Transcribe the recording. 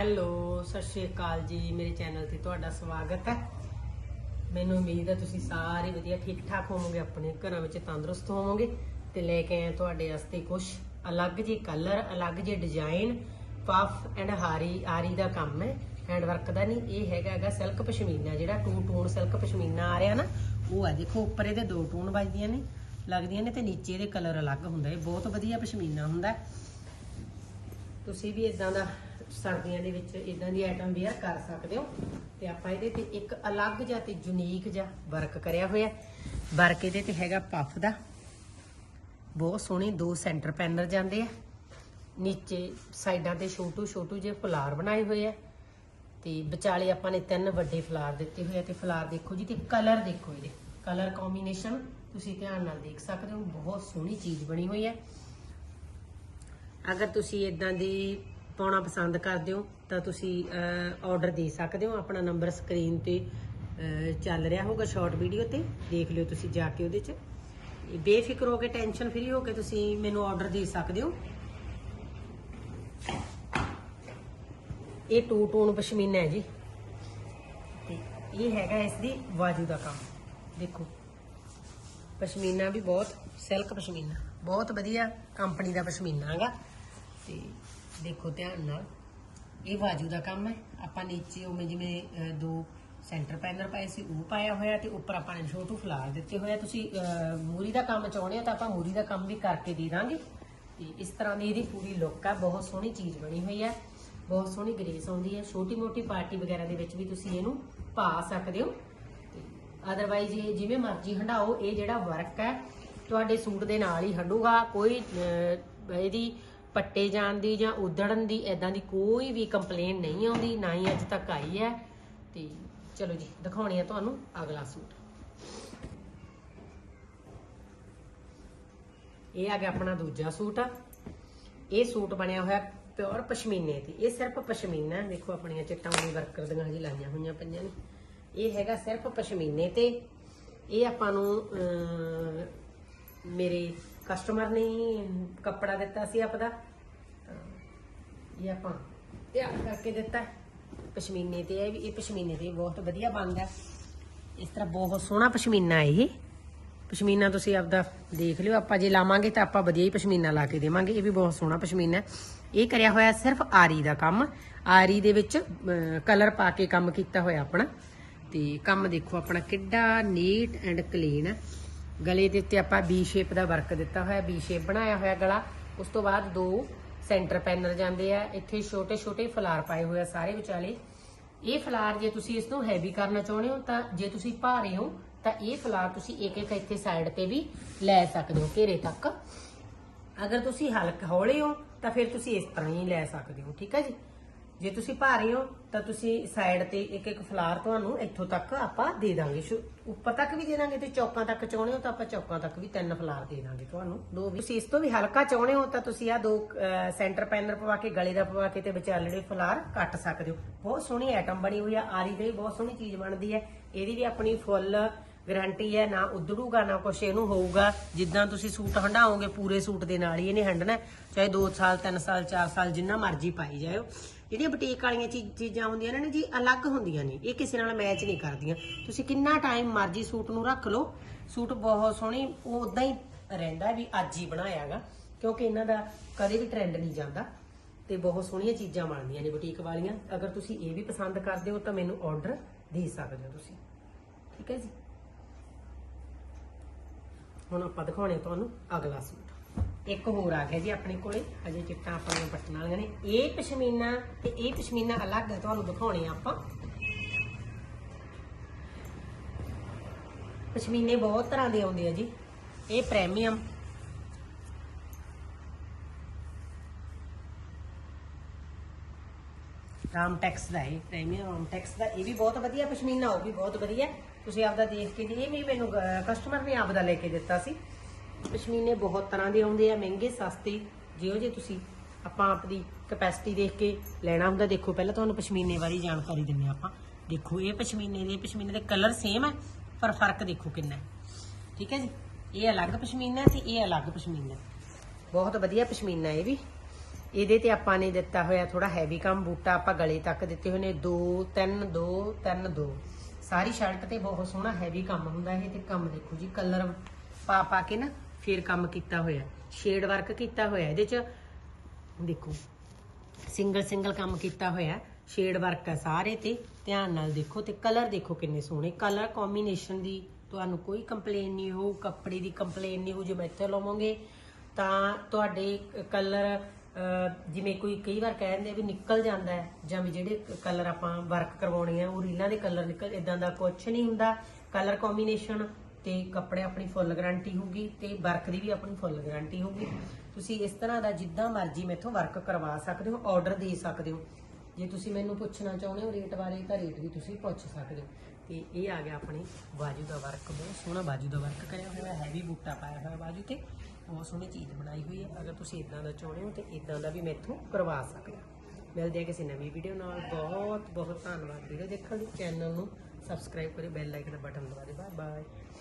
Hello, ਸਤਿ ਸ਼੍ਰੀ ਅਕਾਲ ਜੀ, ਮੇਰੇ ਚੈਨਲ ਤੇ ਤੁਹਾਡਾ ਸਵਾਗਤ ਹੈ। ਮੈਨੂੰ ਉਮੀਦ ਹੈ ਤੁਸੀਂ ਸਾਰੇ ਵਧੀਆ ਠੀਕ ਠਾਕ ਹੋਵੋਗੇ, ਆਪਣੇ ਘਰਾਂ ਵਿੱਚ ਤੰਦਰੁਸਤ ਹੋਵੋਗੇ ਤੇ ਲੈ ਕੇ ਆਏ ਤੁਹਾਡੇ ਵਾਸਤੇ ਕੁਝ ਅਲੱਗ ਜਿਹੇ ਕਲਰ, ਅਲੱਗ ਜਿਹੇ ਡਿਜ਼ਾਈਨ ਪਫ ਐਂਡ ਹਾਰੀ ਆਰੀ ਦਾ ਕੰਮ ਹੈ ਹੈਂਡ ਵਰਕ ਦਾ ਨਹੀਂ, ਇਹ ਹੈਗਾ ਸਿਲਕ ਪਸ਼ਮੀਨਾ, ਜਿਹੜਾ ਟੂ ਟੂਨ ਸਿਲਕ ਪਸ਼ਮੀਨਾ ਆ ਰਿਹਾ ਨਾ, ਉਹ ਹੈ ਦੇਖੋ, ਉੱਪਰ ਇਹਦੇ ਦੋ ਟੂਨ ਵੱਜਦੀਆਂ ਨੇ, ਲੱਗਦੀਆਂ ਨੇ ਤੇ ਨੀਚੇ ਇਹਦੇ ਕਲਰ ਅਲੱਗ ਹੁੰਦਾ ਇਹ ਬਹੁਤ ਵਧੀਆ ਪਸ਼ਮੀਨਾ ਹੁੰਦਾ ਤੁਸੀਂ ਵੀ ਇਦਾਂ ਦਾ ਸਰਦੀਆਂ ਦੇ ਵਿੱਚ ਇਦਾਂ ਦੀ ਆਈਟਮ ਵੇਅਰ ਕਰ ਸਕਦੇ ਹੋ। ਤੇ ਆਪਾਂ ਇਹਦੇ ਤੇ ਇੱਕ ਅਲੱਗ ਜਿਹਾ ਤੇ ਯੂਨੀਕ ਜਿਹਾ ਵਰਕ ਕਰਿਆ ਹੋਇਆ ਵਰਕ ਇਹਦੇ ਤੇ ਹੈਗਾ ਪਫ ਦਾ। ਬਹੁਤ ਸੋਹਣੇ ਦੋ ਸੈਂਟਰ ਪੈਨਰ ਜਾਂਦੇ ਆ। ਨੀਚੇ ਸਾਈਡਾਂ ਤੇ ਛੋਟੂ ਛੋਟੂ ਜਿਹੇ ਫਲਾਰ ਬਣਾਏ ਹੋਏ ਆ। ਤੇ ਵਿਚਾਲੇ ਆਪਾਂ ਨੇ ਤਿੰਨ ਵੱਡੇ ਫਲਾਰ ਦਿੱਤੇ ਹੋਏ ਆ। ਤੇ ਫਲਾਰ ਦੇਖੋ ਜੀ, ਤੇ ਕਲਰ ਦੇਖੋ ਇਹਦੇ। ਕਲਰ ਕੰਬੀਨੇਸ਼ਨ ਤੁਸੀਂ ਧਿਆਨ ਨਾਲ ਦੇਖ ਸਕਦੇ ਹੋ। ਬਹੁਤ ਸੋਹਣੀ ਚੀਜ਼ ਬਣੀ ਹੋਈ ਹੈ। ਅਗਰ ਤੁਸੀਂ ਇਦਾਂ ਦੀ ਪਾਉਣਾ ਪਸੰਦ ਕਰਦੇ ਹੋ, ਤਾਂ ਤੁਸੀਂ ਆਰਡਰ ਦੇ ਸਕਦੇ ਹੋ। ਆਪਣਾ ਨੰਬਰ ਸਕਰੀਨ ਤੇ ਚੱਲ ਰਿਹਾ ਹੋਊਗਾ ਸ਼ਾਰਟ ਵੀਡੀਓ ਤੇ। ਦੇਖ ਲਿਓ ਤੁਸੀਂ ਜਾ ਕੇ ਉਹਦੇ 'ਚ। ਬੇਫਿਕਰ ਹੋ ਕੇ ਟੈਨਸ਼ਨ ਫ੍ਰੀ ਹੋ ਕੇ ਤੁਸੀਂ ਮੈਨੂੰ ਆਰਡਰ ਦੇ ਸਕਦੇ ਹੋ। ਇਹ ਟੂ ਟੋਨ ਪਸ਼ਮੀਨਾ ਹੈ ਜੀ। ਤੇ ਇਹ ਹੈਗਾ ਇਸ ਦੀ ਬਾਜੂ ਦਾ ਕੰਮ। ਦੇਖੋ, ਪਸ਼ਮੀਨਾ ਵੀ ਬਹੁਤ ਸਿਲਕ ਪਸ਼ਮੀਨਾ। ਬਹੁਤ ਵਧੀਆ ਕੰਪਨੀ ਦਾ ਪਸ਼ਮੀਨਾ ਹੈਗਾ। ਤੇ ਦੇਖੋ ਧਿਆਨ ਨਾਲ, ਇਹ ਬਾਜੂ ਦਾ ਕੰਮ ਹੈ। ਆਪਾਂ ਨੀਚੇ ਉਵੇਂ ਜਿਵੇਂ ਦੋ ਸੈਂਟਰ ਪੈਨਰ ਪਾਏ ਸੀ, ਉਹ ਪਾਇਆ ਹੋਇਆ ਤੇ ਉੱਪਰ ਆਪਾਂ ਨੇ ਛੋਟੂ ਫਲਾਰ ਦਿੱਤੇ ਹੋਏ ਆ। ਤੁਸੀਂ ਮੂਰੀ ਦਾ ਕੰਮ ਚਾਹੁੰਦੇ ਹੋ ਤਾਂ ਆਪਾਂ ਮੂਰੀ ਦਾ ਕੰਮ ਵੀ ਕਰਕੇ ਦੇ ਦਾਂਗੇ। ਤੇ ਇਸ ਤਰ੍ਹਾਂ ਦੀ ਇਹਦੀ ਪੂਰੀ ਲੁੱਕ ਆ। ਬਹੁਤ ਸੋਹਣੀ ਚੀਜ਼ ਬਣੀ ਹੋਈ ਹੈ ਬਹੁਤ ਸੋਹਣੀ ਗ੍ਰੇਸ ਆਉਂਦੀ ਹੈ ਛੋਟੀ ਮੋਟੀ ਪਾਰਟੀ ਵਗੈਰਾ ਦੇ ਵਿੱਚ ਵੀ ਤੁਸੀਂ ਇਹਨੂੰ ਪਾ ਸਕਦੇ ਹੋ। ਅਦਰਵਾਈਜ਼ ਇਹ ਜਿਵੇਂ ਮਰਜ਼ੀ ਹੰਡਾਓ ਇਹ ਜਿਹੜਾ ਵਰਕ ਹੈ, ਤੁਹਾਡੇ ਸੂਟ ਦੇ ਨਾਲ ਹੀ ਹੰਡੂਗਾ ਕੋਈ ਇਹਦੀ ਪੱਟੇ ਜਾਣ ਦੀ ਜਾਂ ਉਧੜਨ ਦੀ ਐਦਾਂ ਦੀ ਕੋਈ ਵੀ ਕੰਪਲੇਨ ਨਹੀਂ ਆਉਂਦੀ ਨਾ ਹੀ ਅੱਜ ਤੱਕ ਆਈ ਹੈ। ਤੇ ਚਲੋ ਜੀ ਦਿਖਾਉਣੀ ਆ ਤੁਹਾਨੂੰ ਅਗਲਾ ਸੂਟ। ਇਹ ਆ ਗਿਆ ਆਪਣਾ ਦੂਜਾ ਸੂਟ ਇਹ ਸੂਟ ਬਣਿਆ ਹੋਇਆ ਪਿਓਰ ਪਸ਼ਮੀਨੇ ਤੇ। ਇਹ ਸਿਰਫ ਪਸ਼ਮੀਨਾ ਦੇਖੋ ਆਪਣੀਆਂ ਚਿੱਟਾਂ ਵਰਕਰ ਦੀਆਂ ਜੀ ਲਾਈਆਂ ਹੋਈਆਂ ਪਈਆਂ ਨੇ। ਇਹ ਹੈਗਾ ਸਿਰਫ ਪਸ਼ਮੀਨੇ ਤੇ। ਇਹ ਆਪਾਂ ਨੂੰ ਅਮ, ਮੇਰੇ ਕਸਟਮਰ ਨੇ ਕੱਪੜਾ ਦਿੱਤਾ ਸੀ ਆਪਦਾ। ਤਾਂ ਇਹ ਆਪਾਂ ਤਿਆਰ ਕਰਕੇ ਦਿੱਤਾ। ਪਸ਼ਮੀਨੇ ਤੇ ਇਹ ਵੀ, ਇਹ ਪਸ਼ਮੀਨੇ ਤੇ ਬਹੁਤ ਵਧੀਆ ਬਣਦਾ ਇਸ ਤਰ੍ਹਾਂ ਬਹੁਤ ਸੋਹਣਾ ਪਸ਼ਮੀਨਾ ਹੈ ਇਹ। ਪਸ਼ਮੀਨਾ ਤੁਸੀਂ ਆਪਦਾ ਦੇਖ ਲਿਓ, ਆਪਾਂ ਜੇ ਲਾਵਾਂਗੇ ਤਾਂ ਆਪਾਂ ਵਧੀਆ ਹੀ ਪਸ਼ਮੀਨਾ ਲਾ ਕੇ ਦੇਵਾਂਗੇ। ਇਹ ਵੀ ਬਹੁਤ ਸੋਹਣਾ ਪਸ਼ਮੀਨਾ ਇਹ ਕਰਿਆ ਹੋਇਆ ਸਿਰਫ ਆਰੀ ਦਾ ਕੰਮ। ਆਰੀ ਦੇ ਵਿੱਚ ਕਲਰ ਪਾ ਕੇ ਕੰਮ ਕੀਤਾ ਹੋਇਆ ਆਪਣਾ। ਤੇ ਕੰਮ ਦੇਖੋ ਆਪਣਾ ਕਿੱਡਾ ਨੀਟ ਐਂਡ ਕਲੀਨ ਹੈ। ਗਲੇ ਦੇ ਉੱਤੇ ਆਪਾਂ ਬੀ ਸ਼ੇਪ ਦਾ ਵਰਕ ਦਿੱਤਾ ਹੋਇਆ ਬੀ ਸ਼ੇਪ ਬਣਾਇਆ ਹੋਇਆ ਗਲਾ। ਉਸ ਤੋਂ ਬਾਅਦ ਦੋ ਸੈਂਟਰ ਪੈਨਲ ਜਾਂਦੇ ਆ। ਇੱਥੇ ਛੋਟੇ ਛੋਟੇ ਫਲਾਰ ਪਾਏ ਹੋਏ ਆ ਸਾਰੇ ਵਿਚਾਲੇ। ਇਹ ਫਲਾਰ ਜੇ ਤੁਸੀਂ ਇਸ ਨੂੰ ਹੈਵੀ ਕਰਨਾ ਚਾਹੁੰਦੇ ਹੋ ਤਾਂ ਜੇ ਤੁਸੀਂ ਭਾਰੇ ਹੋ ਤਾਂ ਇਹ ਫਲਾਰ ਤੁਸੀਂ ਇੱਕ ਇੱਕ ਇੱਥੇ ਸਾਈਡ ਤੇ ਵੀ ਲੈ ਸਕਦੇ ਹੋ, ਘੇਰੇ ਤੱਕ। ਅਗਰ ਤੁਸੀਂ ਹਲਕ ਹੌਲੇ ਹੋ ਤਾਂ ਫਿਰ ਤੁਸੀਂ ਇਸ ਤਰ੍ਹਾਂ ਹੀ ਲੈ ਸਕਦੇ ਹੋ, ਠੀਕ ਹੈ ਜੀ? ਜੇ ਤੁਸੀਂ ਭਾਰੇ ਹੋ, ਤਾਂ ਤੁਸੀਂ ਸਾਈਡ ਤੇ ਇੱਕ ਇੱਕ ਫਲਾਰ ਤੁਹਾਨੂੰ ਇੱਥੋਂ ਤੱਕ ਆਪਾਂ ਦੇ ਦਾਂਗੇ। ਉੱਪਰ ਤੱਕ ਵੀ ਦੇ ਦਾਂਗੇ ਤੇ ਚੌਕਾਂ ਤੱਕ ਚਾਹੁੰਦੇ ਹੋ ਤਾਂ ਆਪਾਂ ਚੌਕਾਂ ਤੱਕ ਵੀ ਤਿੰਨ ਫਲਾਰ ਦੇ ਦਾਂਗੇ ਤੁਹਾਨੂੰ। ਦੋ ਵੀ ਤੁਸੀਂ ਇਸ ਤੋਂ ਵੀ ਹਲਕਾ ਚਾਹੁੰਦੇ ਹੋ ਤਾਂ ਤੁਸੀਂ ਆ ਦੋ ਸੈਂਟਰ ਪੈਨਰ ਪਵਾ ਕੇ, ਗਲੇ ਦਾ ਪਵਾ ਕੇ ਤੇ ਵਿਚਾਲੜੇ ਫਲਾਰ ਕੱਟ ਸਕਦੇ ਹੋ। ਬਹੁਤ ਸੋਹਣੀ ਆਈਟਮ ਬਣੀ ਹੋਈ ਆ, ਆਰੀ ਦੀ ਬਹੁਤ ਸੋਹਣੀ ਚੀਜ਼ ਬਣਦੀ ਹੈ। ਇਹਦੀ ਵੀ ਆਪਣੀ ਫੁੱਲ ਗਰੰਟੀ ਹੈ, ਨਾ ਉਧੜੂਗਾ, ਨਾ ਕੁਛ ਇਹਨੂੰ ਹੋਊਗਾ। ਜਿੱਦਾਂ ਤੁਸੀਂ ਸੂਟ ਹੰਡਾਓਗੇ ਪੂਰੇ ਸੂਟ ਦੇ ਨਾਲ ਹੀ ਇਹਨੇ ਹੰਡਣਾ ਚਾਹੇ 2 ਸਾਲ 3 ਸਾਲ 4 ਸਾਲ, ਜਿੰਨਾ ਮਰਜ਼ੀ ਪਾਈ ਜਾਇਓ। ਜਿਹੜੀਆਂ ਬੁਟੀਕ ਵਾਲੀਆਂ ਚੀ- ਚੀਜ਼ਾਂ ਹੁੰਦੀਆਂ ਨੇ ਨਾ ਜੀ, ਅਲੱਗ ਹੁੰਦੀਆਂ ਨੇ। ਇਹ ਕਿਸੇ ਨਾਲ ਮੈਚ ਨਹੀਂ ਕਰਦੀਆਂ। ਤੁਸੀਂ ਕਿੰਨਾ ਟਾਈਮ ਮਰਜ਼ੀ ਸੂਟ ਨੂੰ ਰੱਖ ਲਓ। ਸੂਟ ਬਹੁਤ ਸੋਹਣੀ, ਉਹ ਉਦਾਂ ਹੀ ਰਹਿੰਦਾ ਵੀ ਅੱਜ ਹੀ ਬਣਾਇਆਗਾ ਕਿਉਂਕਿ ਇਹਨਾਂ ਦਾ ਕਦੇ ਵੀ ਟ੍ਰੈਂਡ ਨਹੀਂ ਜਾਂਦਾ। ਤੇ ਬਹੁਤ ਸੋਹਣੀਆਂ ਚੀਜ਼ਾਂ ਬਣਦੀਆਂ ਨੇ ਬੁਟੀਕ ਵਾਲੀਆਂ। ਅਗਰ ਤੁਸੀਂ ਇਹ ਵੀ ਪਸੰਦ ਕਰਦੇ ਹੋ ਤਾਂ ਮੈਨੂੰ ਆਰਡਰ ਦੇ ਸਕਦੇ ਹੋ ਤੁਸੀਂ। ਠੀਕ ਹੈ ਜੀ? ਹੁਣ ਆਪਾਂ ਦਿਖਾਉਣੇ ਤੁਹਾਨੂੰ ਅਗਲਾ ਸੂਟ। ਇੱਕ ਹੋਰ ਆ ਗਿਆ ਜੀ ਆਪਣੇ ਕੋਲੇ। ਅਜੇ ਚਿੱਟਾਂ ਆਪਣੀਆਂ ਪੱਟਣ ਵਾਲੀਆਂ ਨੇ। ਇਹ ਪਸ਼ਮੀਨਾ ਤੇ ਇਹ ਪਸ਼ਮੀਨਾ ਅਲੱਗ ਤੁਹਾਨੂੰ ਦਿਖਾਉਣੇ ਆ ਆਪਾਂ। ਪਸ਼ਮੀਨੇ ਬਹੁਤ ਤਰ੍ਹਾਂ ਦੇ ਆਉਂਦੇ ਆ ਜੀ। ਇਹ ਪ੍ਰੀਮੀਅਮ। ਰਾਮਟੈਕਸ ਦਾ ਇਹ, ਪ੍ਰੀਮੀਅਮ ਰਾਮਟੈਕਸ ਦਾ। ਇਹ ਵੀ ਬਹੁਤ ਵਧੀਆ ਪਸ਼ਮੀਨਾ, ਉਹ ਵੀ ਬਹੁਤ ਵਧੀਆ। ਤੁਸੀਂ ਆਪਦਾ ਦੇਖ ਕੇ ਜੀ, ਇਹ ਵੀ ਮੈਨੂੰ ਕਸਟਮਰ ਨੇ ਆਪਦਾ ਲੈ ਕੇ ਦਿੱਤਾ ਸੀ। ਪਸ਼ਮੀਨੇ ਬਹੁਤ ਤਰ੍ਹਾਂ ਦੇ ਆਉਂਦੇ ਆ, ਮਹਿੰਗੇ, ਸਸਤੇ। ਜਿਹੋ ਜੇ ਤੁਸੀਂ ਆਪਾਂ ਆਪਦੀ ਕਪੈਸਿਟੀ ਦੇਖ ਕੇ ਲੈਣਾ ਹੁੰਦਾ, ਦੇਖੋ, ਪਹਿਲਾਂ ਤੁਹਾਨੂੰ ਪਸ਼ਮੀਨੇ ਬਾਰੇ ਜਾਣਕਾਰੀ ਦਿੰਨੇ ਆਪਾਂ। ਦੇਖੋ, ਇਹ ਪਸ਼ਮੀਨੇ ਦੇ ਪਸ਼ਮੀਨੇ ਦੇ ਕਲਰ ਸੇਮ ਹੈ, ਪਰ ਫ਼ਰਕ ਦੇਖੋ ਕਿੰਨਾ ਹੈ। ਠੀਕ ਹੈ ਜੀ? ਇਹ ਅਲੱਗ ਪਸ਼ਮੀਨਾ ਤੇ ਇਹ ਅਲੱਗ ਪਸ਼ਮੀਨਾ ਬਹੁਤ ਵਧੀਆ ਪਸ਼ਮੀਨਾ ਇਹ ਵੀ। ਇਹਦੇ ਤੇ ਆਪਾਂ ਨੇ ਦਿੱਤਾ ਹੋਇਆ ਥੋੜਾ ਹੈਵੀ ਕੰਮ ਬੂਟਾ ਆਪਾਂ ਗਲੇ ਤੱਕ ਦਿੱਤੇ ਹੋਏ ਨੇ। 2 3 2 3 2 ਸਾਰੀ ਸ਼ਰਟ ਤੇ ਬਹੁਤ ਸੋਹਣਾ ਹੈਵੀ ਕੰਮ ਹੁੰਦਾ ਇਹ ਤੇ ਕੰਮ ਦੇਖੋ ਜੀ ਕਲਰ ਪਾ ਪਾ ਕੇ ਨਾ ਫਿਰ ਕੰਮ ਕੀਤਾ ਹੋਇਆ ਸ਼ੇਡ ਵਰਕ ਕੀਤਾ ਹੋਇਆ, ਇਹਦੇ ਚ ਦੇਖੋ ਸਿੰਗਲ ਸਿੰਗਲ ਕੰਮ ਕੀਤਾ ਹੋਇਆ ਸ਼ੇਡ ਵਰਕ ਹੈ ਸਾਰੇ ਤੇ, ਧਿਆਨ ਨਾਲ ਦੇਖੋ ਤੇ ਕਲਰ ਦੇਖੋ ਕਿੰਨੇ ਸੋਹਣੇ ਕਲਰ ਕੰਬੀਨੇਸ਼ਨ ਦੀ ਤੁਹਾਨੂੰ ਕੋਈ ਕੰਪਲੇਨ ਨਹੀਂ ਹੋ ਕੱਪੜੇ ਦੀ ਕੰਪਲੇਨ ਨਹੀਂ ਹੋ ਜੇ ਮੈਂ ਇੱਥੇ ਲਵੋਗੇ, ਤਾਂ ਤੁਹਾਡੇ ਕਲਰ ਜਿਵੇਂ ਕੋਈ ਕਈ ਵਾਰ ਕਹਿੰਦੇ ਵੀ ਨਿਕਲ ਜਾਂਦਾ ਹੈ, ਜਾਂ ਵੀ ਜਿਹੜੇ ਕਲਰ ਆਪਾਂ ਵਰਕ ਕਰਵਾਉਣੇ ਆ, ਉਹ ਰੀਲਾਂ ਦੇ ਕਲਰ ਨਿਕਲ ਇਦਾਂ ਦਾ ਕੁਝ ਨਹੀਂ ਹੁੰਦਾ ਕਲਰ ਕੰਬੀਨੇਸ਼ਨ ਤੇ ਕੱਪੜੇ ਆਪਣੀ ਫੁੱਲ ਗਾਰੰਟੀ ਹੋਊਗੀ ਤੇ ਵਰਕ ਦੀ ਵੀ ਆਪਣੀ ਫੁੱਲ ਗਾਰੰਟੀ ਹੋਊਗੀ। ਤੁਸੀਂ ਇਸ ਤਰ੍ਹਾਂ ਦਾ ਜਿੱਦਾਂ ਮਰਜ਼ੀ ਮੈਥੋਂ ਵਰਕ ਕਰਵਾ ਸਕਦੇ ਹੋ ਆਰਡਰ ਦੇ ਸਕਦੇ ਹੋ। ਜੇ ਤੁਸੀਂ ਮੈਨੂੰ ਪੁੱਛਣਾ ਚਾਹੁੰਦੇ ਹੋ ਰੇਟ ਬਾਰੇ, ਤਾਂ ਰੇਟ ਵੀ ਤੁਸੀਂ ਪੁੱਛ ਸਕਦੇ ਹੋ। ਤੇ ਇਹ ਆ ਗਿਆ ਆਪਣੇ ਬਾਜੂ ਦਾ ਵਰਕ, ਬਹੁਤ ਸੋਹਣਾ ਬਾਜੂ ਦਾ ਵਰਕ ਕਰਿਆ ਹੋਇਆ ਹੈਵੀ ਬੂਟਾ ਪਾਇਆ ਹੋਇਆ ਬਾਜੂ ਤੇ, ਬਹੁਤ ਸੋਹਣੀ ਚੀਜ਼ ਬਣਾਈ ਹੋਈ ਹੈ। ਅਗਰ ਤੁਸੀਂ ਇਦਾਂ ਦਾ ਚਾਹੁੰਦੇ ਹੋ ਤੇ ਇਦਾਂ ਦਾ ਵੀ ਮੈਥੋਂ ਕਰਵਾ ਸਕਦੇ ਹੋ। ਮਿਲਦੇ ਆ ਕਿਸੇ ਨਵੀਂ ਵੀਡੀਓ ਨਾਲ। ਬਹੁਤ ਬਹੁਤ ਧੰਨਵਾਦ ਵੀਡੀਓ ਦੇਖਣ ਲਈ। ਚੈਨਲ ਨੂੰ ਸਬਸਕ੍ਰਾਈਬ ਕਰਿਓ ਬੈਲ ਆਈਕਨ ਦਾ ਬਟਨ ਦਬਾ ਦਿਓ। Bye bye